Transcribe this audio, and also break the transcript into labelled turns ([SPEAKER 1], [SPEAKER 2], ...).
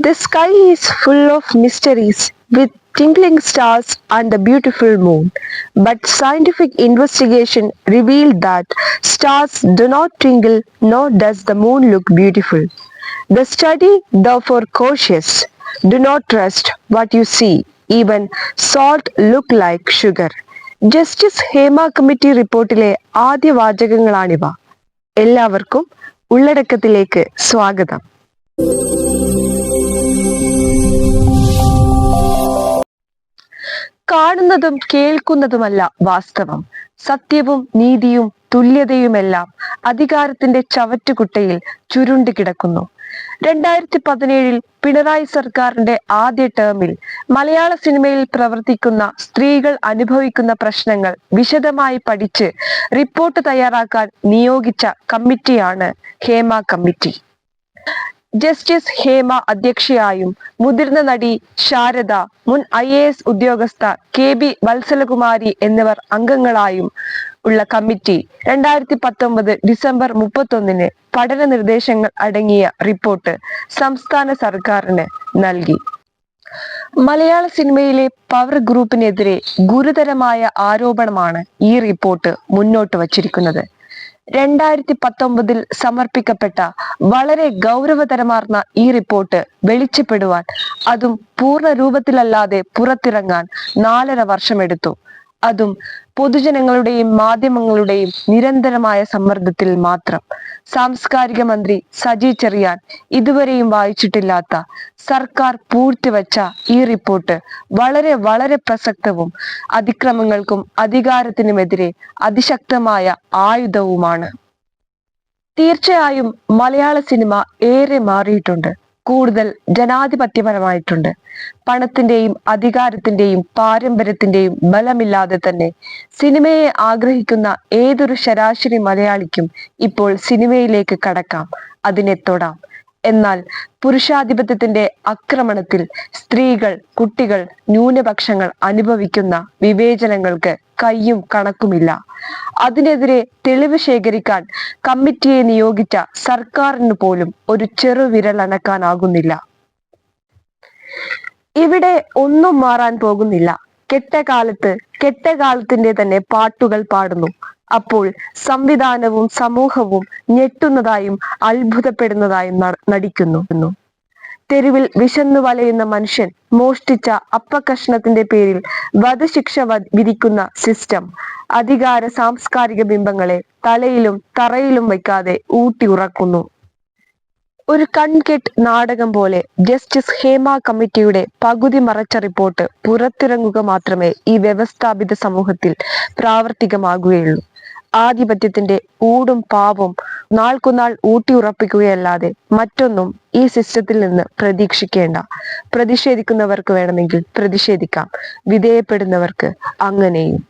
[SPEAKER 1] The sky is full of mysteries with twinkling stars and a beautiful moon. But scientific investigation revealed that stars do not twinkle nor does the moon look beautiful. The study therefore cautious. Do not trust what you see. Even salt look like sugar. Justice Hema committee റിപ്പോർട്ടിലെ ആദ്യ വാചകങ്ങളാണിവ എല്ലാവർക്കും ഉള്ളടക്കത്തിലേക്ക് സ്വാഗതം കാണുന്നതും കേൾക്കുന്നതുമല്ല വാസ്തവം. സത്യവും നീതിയും തുല്യതയുമെല്ലാം അധികാരത്തിന്റെ ചവറ്റുകുട്ടയിൽ ചുരുണ്ടി കിടക്കുന്നു. രണ്ടായിരത്തി പതിനേഴിൽ പിണറായി സർക്കാരിന്റെ ആദ്യ ടേമിൽ മലയാള സിനിമയിൽ പ്രവർത്തിക്കുന്ന സ്ത്രീകൾ അനുഭവിക്കുന്ന പ്രശ്നങ്ങൾ വിശദമായി പഠിച്ച് റിപ്പോർട്ട് തയ്യാറാക്കാൻ നിയോഗിച്ച കമ്മിറ്റിയാണ് ഹേമ കമ്മിറ്റി. ജസ്റ്റിസ് ഹേമ അധ്യക്ഷയായും മുതിർന്ന നടി ശാരദ മുൻ ഐ എ എസ് ഉദ്യോഗസ്ഥ കെ ബി വത്സലകുമാരി എന്നിവർ അംഗങ്ങളായും ഉള്ള കമ്മിറ്റി രണ്ടായിരത്തി പത്തൊമ്പത് ഡിസംബർ മുപ്പത്തൊന്നിന് പഠന നിർദ്ദേശങ്ങൾ അടങ്ങിയ റിപ്പോർട്ട് സംസ്ഥാന സർക്കാരിന് നൽകി. മലയാള സിനിമയിലെ പവർ ഗ്രൂപ്പിനെതിരെ ഗുരുതരമായ ആരോപണമാണ് ഈ റിപ്പോർട്ട് മുന്നോട്ട് വച്ചിരിക്കുന്നത്. രണ്ടായിരത്തി പത്തൊമ്പതിൽ സമർപ്പിക്കപ്പെട്ട വളരെ ഗൗരവതരമാർന്ന ഈ റിപ്പോർട്ട് വെളിച്ചപ്പെടുവാൻ അതും പൂർണ രൂപത്തിലല്ലാതെ പുറത്തിറങ്ങാൻ നാലര വർഷമെടുത്തു. അതും പൊതുജനങ്ങളുടെയും മാധ്യമങ്ങളുടെയും നിരന്തരമായ സമ്മർദ്ദത്തിൽ മാത്രം. സാംസ്കാരിക മന്ത്രി സജി ചെറിയാൻ ഇതുവരെയും വായിച്ചിട്ടില്ലാത്ത സർക്കാർ പൂഴ്ത്തിവെച്ച ഈ റിപ്പോർട്ട് വളരെ വളരെ പ്രസക്തവും അതിക്രമങ്ങൾക്കും അധികാരത്തിനുമെതിരെ അതിശക്തമായ ആയുധവുമാണ്. തീർച്ചയായും മലയാള സിനിമ ഏറെ മാറിയിട്ടുണ്ട്. കൂടുതൽ ജനാധിപത്യപരമായിട്ടുണ്ട്. പണത്തിന്റെയും അധികാരത്തിന്റെയും പാരമ്പര്യത്തിന്റെയും ബലമില്ലാതെ തന്നെ സിനിമയെ ആഗ്രഹിക്കുന്ന ഏതൊരു ശരാശരി മലയാളിക്കും ഇപ്പോൾ സിനിമയിലേക്ക് കടക്കാം. അതിനെ തൊടാം. എന്നാൽ പുരുഷാധിപത്യത്തിന്റെ ആക്രമണത്തിൽ സ്ത്രീകൾ കുട്ടികൾ ന്യൂനപക്ഷങ്ങൾ അനുഭവിക്കുന്ന വിവേചനങ്ങൾക്ക് കയ്യും കണക്കുമില്ല. അതിനെതിരെ തെളിവ് ശേഖരിക്കാൻ കമ്മിറ്റിയെ നിയോഗിച്ച സർക്കാരിന് പോലും ഒരു ചെറുവിരൽ അനക്കാനാകുന്നില്ല ഇവിടെ ഒന്നും മാറാൻ പോകുന്നില്ല. കെട്ട കാലത്ത് കെട്ട കാലത്തിന്റെ തന്നെ പാട്ടുകൾ പാടുന്നു. അപ്പോൾ സംവിധാനവും സമൂഹവും ഞെട്ടുന്നതായും അത്ഭുതപ്പെടുന്നതായും നടിക്കുന്നു. തെരുവിൽ വിശന്നു വലയുന്ന മനുഷ്യൻ മോഷ്ടിച്ച അപ്പകഷ്ണത്തിന്റെ പേരിൽ വധശിക്ഷ വിധിക്കുന്ന സിസ്റ്റം അധികാര സാംസ്കാരിക ബിംബങ്ങളെ തലയിലും തറയിലും വയ്ക്കാതെ ഊട്ടി ഉറക്കുന്നു. ഒരു കൺകെട്ട് നാടകം പോലെ ജസ്റ്റിസ് ഹേമ കമ്മിറ്റിയുടെ പകുതി മറച്ച റിപ്പോർട്ട് പുറത്തിറങ്ങുക മാത്രമേ ഈ വ്യവസ്ഥാപിത സമൂഹത്തിൽ പ്രാവർത്തികമാകുകയുള്ളൂ. ആധിപത്യത്തിന്റെ ഊടും പാവും നാൾക്കുനാൾ ഊട്ടിയുറപ്പിക്കുകയല്ലാതെ മറ്റൊന്നും ഈ സിസ്റ്റത്തിൽ നിന്ന് പ്രതീക്ഷിക്കേണ്ട. പ്രതിഷേധിക്കുന്നവർക്ക് വേണമെങ്കിൽ പ്രതിഷേധിക്കാം. വിധേയപ്പെടുന്നവർക്ക് അങ്ങനെയും.